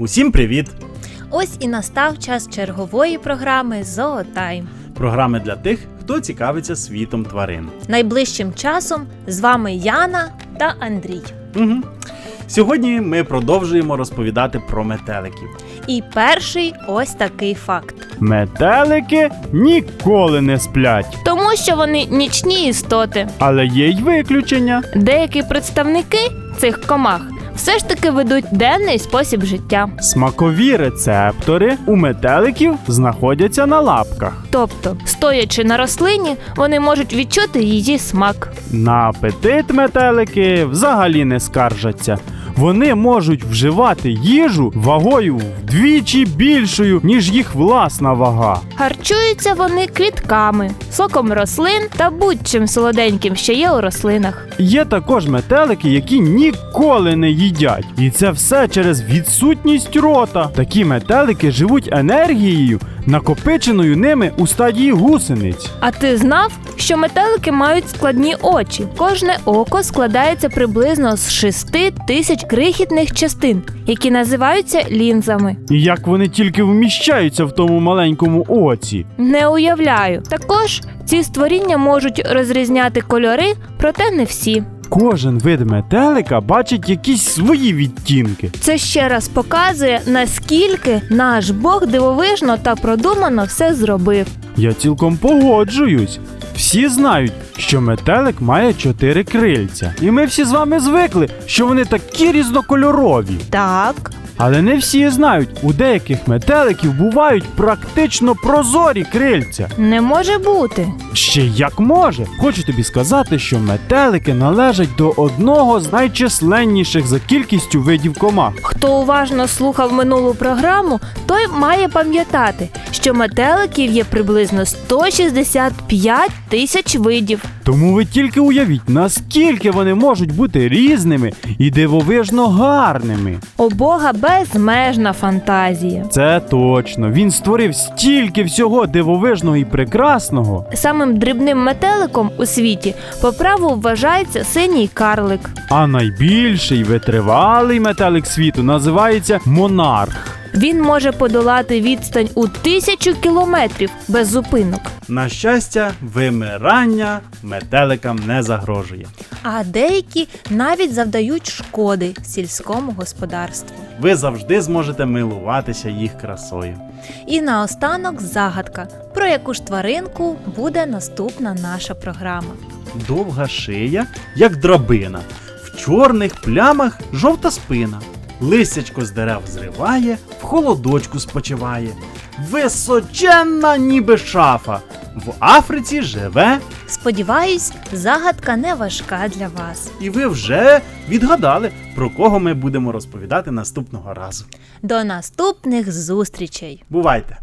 Усім привіт! Ось і настав час чергової програми Зоотайм. Програми для тих, хто цікавиться світом тварин. Найближчим часом з вами Яна та Андрій. Угу. Сьогодні ми продовжуємо розповідати про метеликів. І перший ось такий факт. Метелики ніколи не сплять, Тому що вони нічні істоти. але є й виключення. Деякі представники цих комах все ж таки ведуть денний спосіб життя. Смакові рецептори у метеликів знаходяться на лапках. Тобто, стоячи на рослині, вони можуть відчути її смак. На апетит метелики взагалі не скаржаться. Вони можуть вживати їжу вагою вдвічі більшою, ніж їх власна вага. Харчуються вони квітками, соком рослин та будь-чим солоденьким, що є у рослинах. Є також метелики, які ніколи не їдять. І це все через відсутність рота. Такі метелики живуть енергією, накопиченою ними у стадії гусениць. А ти знав, що метелики мають складні очі? Кожне око складається приблизно з 6 тисяч крихітних частин, які називаються лінзами. І як вони тільки вміщаються в тому маленькому оці. Не уявляю. Також ці створіння можуть розрізняти кольори, проте не всі. Кожен вид метелика бачить якісь свої відтінки. Це ще раз показує, наскільки наш Бог дивовижно та продумано все зробив. Я цілком погоджуюсь. Всі знають, що метелик має чотири крильця. І ми всі з вами звикли, що вони такі різнокольорові. Так, Але не всі знають, у деяких метеликів бувають практично прозорі крильця. не може бути. Ще як може. Хочу тобі сказати, що метелики належать до одного з найчисленніших за кількістю видів комах. Хто уважно слухав минулу програму, той має пам'ятати, що метеликів є приблизно 165 тисяч видів. Тому ви тільки уявіть, наскільки вони можуть бути різними і дивовижно гарними. У Бога безмежна фантазія. Це точно. Він створив стільки всього дивовижного і прекрасного. Самим дрібним метеликом у світі по праву вважається синій карлик. А найбільший витривалий метелик світу називається монарх. Він може подолати відстань у тисячу кілометрів без зупинок. На щастя, вимирання метеликам не загрожує. А деякі навіть завдають шкоди сільському господарству. Ви завжди зможете милуватися їх красою. І наостанок загадка, про яку ж тваринку буде наступна наша програма. Довга шия, як драбина, в чорних плямах жовта спина. Листячко з дерев зриває, в холодочку спочиває. Височенна, ніби шафа. В Африці живе, Сподіваюсь, загадка не важка для вас. і ви вже відгадали, про кого ми будемо розповідати наступного разу. До наступних зустрічей! Бувайте!